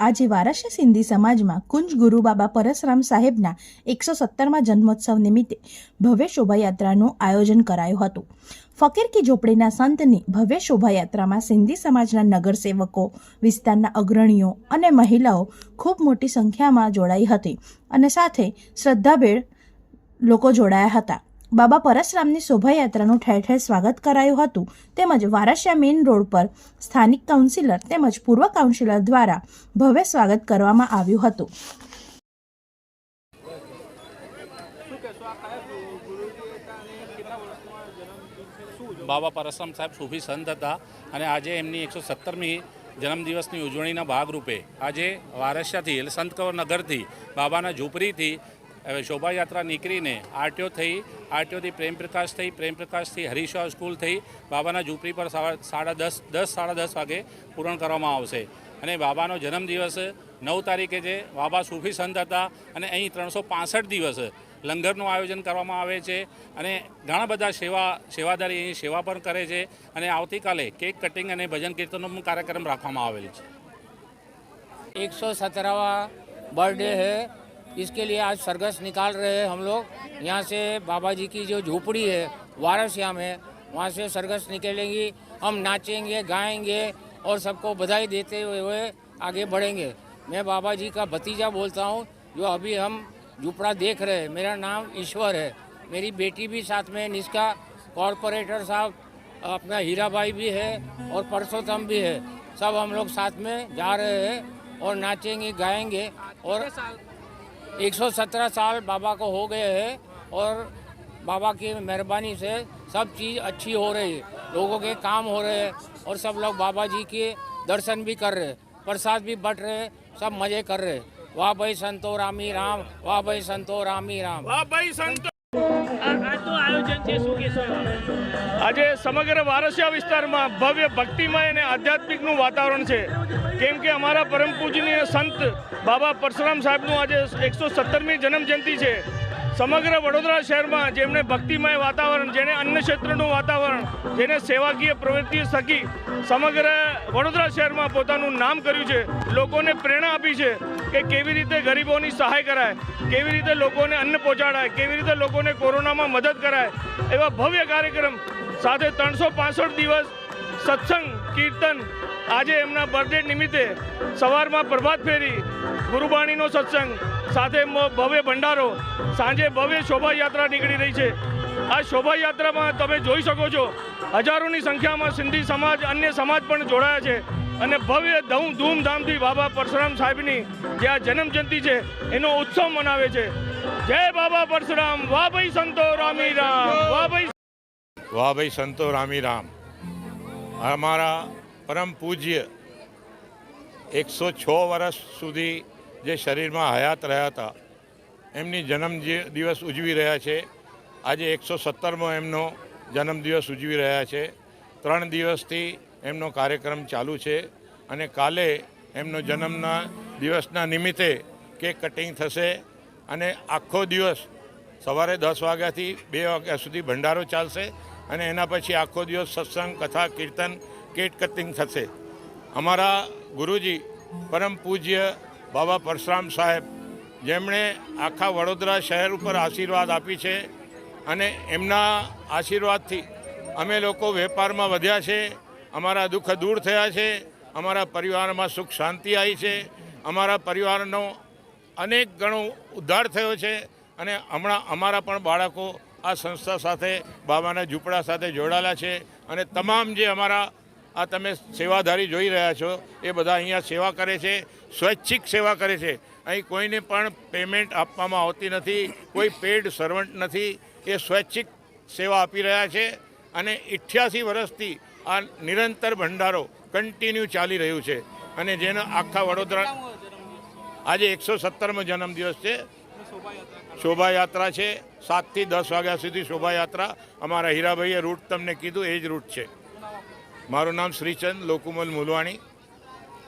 આજે વારાશી સિંધી સમાજમાં કુંજ ગુરુ બાબા પરસરામ સાહેબના એકસો સત્તરમાં જન્મોત્સવ નિમિત્તે ભવ્ય શોભાયાત્રાનું આયોજન કરાયું હતું. ફકીર કે ઝોપડીના સંતની ભવ્ય શોભાયાત્રામાં સિંધી સમાજના નગરસેવકો, વિસ્તારના અગ્રણીઓ અને મહિલાઓ ખૂબ મોટી સંખ્યામાં જોડાઈ હતી અને સાથે શ્રદ્ધાભેળ લોકો જોડાયા હતા. બાબા પરશરામની શોભાયાત્રાનું ઠેર ઠેર સ્વાગત કરાયું હતું. તેમજ વારાશિયા મેઇન રોડ પર સ્થાનિક કાઉન્સિલર તેમજ પૂર્વ કાઉન્સિલર દ્વારા ભવ્ય સ્વાગત કરવામાં આવ્યું હતું. બાબા પરશરામ સાહેબ સૂફી સંત હતા અને આજે એમની એકસો સત્તરમી જન્મદિવસની ઉજવણીના ભાગરૂપે આજે વારસિયાથી એટલે સંત કવર નગરથી બાબાના ઝૂંપડીથી હવે શોભાયાત્રા નીકળીને આરટીઓ થઈ, આરટીઓથી પ્રેમ પ્રકાશ થઈ, પ્રેમ પ્રકાશથી હરીશા સ્કૂલ થઈ, બાબાના ઝૂંપડી પર સાડા દસ દસ, સાડા દસ વાગે પૂરણ કરવામાં આવશે. અને બાબાનો જન્મદિવસ નવ તારીખે છે. બાબા સૂફી સંત હતા અને અહીં ત્રણસો પાસઠ દિવસ લંગરનું આયોજન કરવામાં આવે છે. અને ઘણા બધા સેવા, સેવાદારી અહીં સેવા પણ કરે છે. અને આવતીકાલે કેક કટિંગ અને ભજન કીર્તનનો પણ કાર્યક્રમ રાખવામાં આવેલ છે. એકસો સત્તરાવા બર્થડે હૈ इसके लिए आज सरगस निकाल रहे हैं हम लोग। यहाँ से बाबा जी की जो झोपड़ी है वारसिया है वहाँ से सरगस निकलेंगी। हम नाचेंगे, गाएँगे और सबको बधाई देते हुए आगे बढ़ेंगे। मैं बाबा जी का भतीजा बोलता हूँ, जो अभी हम झुपड़ा देख रहे हैं। मेरा नाम ईश्वर है। मेरी बेटी भी साथ में निष्का कॉरपोरेटर साहब, अपना हीरा भाई भी है और परसोत्तम भी है। सब हम लोग साथ में जा रहे हैं और नाचेंगे, गाएँगे और 117 साल बाबा को हो गए हैं और बाबा की मेहरबानी से सब चीज़ अच्छी हो रही है। लोगों के काम हो रहे हैं और सब लोग बाबा जी के दर्शन भी कर रहे हैं, प्रसाद भी बट रहे हैं, सब मज़े कर रहे हैं। वाह भाई संतो, रामी राम, वाह भाई संतो, रामी राम। वाह भाई संतो આજે સમગ્ર વારસિયા વિસ્તારમાં ભવ્ય ભક્તિમય અને આધ્યાત્મિકનું વાતાવરણ છે. કેમ કે અમારા પરમ પૂજનીય સંત બાબા પરશુરામ સાહેબનું આજે એકસો સત્તરમી જન્મજયંતિ છે. સમગ્ર વડોદરા શહેરમાં જેમણે ભક્તિમય વાતાવરણ જેને અન્ન ક્ષેત્રનું વાતાવરણ જેને સેવાકીય પ્રવૃત્તિ થકી સમગ્ર વડોદરા શહેરમાં પોતાનું નામ કર્યું છે. લોકોને પ્રેરણા આપી છે કે કેવી રીતે ગરીબોની સહાય કરાય, કેવી રીતે લોકોને અન્ન પહોંચાડાય, કેવી રીતે લોકોને કોરોનામાં મદદ કરાય. એવા ભવ્ય કાર્યક્રમ સાથે ત્રણસો દિવસ સત્સંગ, કીર્તન, આજે એમના બર્થડે નિમિત્તે સવારમાં પ્રભાત ફેરી, ગુરુબાણીનો સત્સંગ સાથે ભવ્ય ભંડારો, સાંજે ભવ્ય શોભાયાત્રા નીકળી રહી છે. આ શોભાયાત્રામાં તમે જોઈ શકો છો, હજારોની સંખ્યામાં સિંધી સમાજ, અન્ય સમાજ પણ જોડાયા છે. અને ભવ્ય ધૂમ, ધૂમધામથી બાબા પરશુરામ સાહેબની જે આ જન્મજયંતિ છે, એનો ઉત્સવ મનાવે છે. જય બાબા પરશુરામ, વાહ ભાઈ સંતો રામી રામ, વાહ ભાઈ વાહ ભાઈ સંતો રામી રામ. અમારા પરમ પૂજ્ય એકસો છ વર્ષ સુધી જે શરીરમાં હયાત રહ્યા હતા, એમની જન્મ દિવસ ઉજવી રહ્યા છે, આજે એકસો સત્તરમો એમનો જન્મદિવસ ઉજવી રહ્યા છે. ત્રણ દિવસથી એમનો કાર્યક્રમ ચાલુ છે અને કાલે એમનો જન્મના દિવસના નિમિત્તે કેક કટિંગ થશે અને આખો દિવસ સવારે દસ વાગ્યાથી બે વાગ્યા સુધી ભંડારો ચાલશે અને એના પછી આખો દિવસ સત્સંગ, કથા, કીર્તન, કેક કટિંગ થશે. અમારા ગુરુજી પરમ પૂજ્ય બાબા પરશુરામ સાહેબ, જેમણે આખા વડોદરા શહેર ઉપર આશીર્વાદ આપી છે અને એમના આશીર્વાદથી અમે લોકો વેપારમાં વધ્યા છે, અમારા દુઃખ દૂર થયા છે, અમારા પરિવારમાં સુખ શાંતિ આવી છે, અમારા પરિવારનો અનેક ગણો ઉદ્ધાર થયો છે અને હમણાં અમારા પણ બાળકો આ સંસ્થા સાથે, બાબાના ઝૂંપડા સાથે જોડાયેલા છે અને તમામ જે અમારા આ તમે સેવાધારી જોઈ રહ્યા છો, એ બધા અહીંયા સેવા કરે છે, સ્વૈચ્છિક સેવા કરે છે. અહીં કોઈને પણ પેમેન્ટ આપવામાં આવતી નથી, કોઈ પેડ સર્વન્ટ નથી, એ સ્વૈચ્છિક સેવા આપી રહ્યા છે અને ઇઠ્યાસી વર્ષથી આ નિરંતર ભંડારો કન્ટિન્યુ ચાલી રહ્યું છે. અને જેનો આખા વડોદરા આજે એકસો સત્તરમો જન્મદિવસ છે. શોભાયાત્રા છે. સાતથી દસ વાગ્યા સુધી શોભાયાત્રા. અમારા હીરાભાઈએ રૂટ તમને કીધું, એ જ રૂટ છે. મારું નામ શ્રીચંદ લોકુમલ મુલવાણી.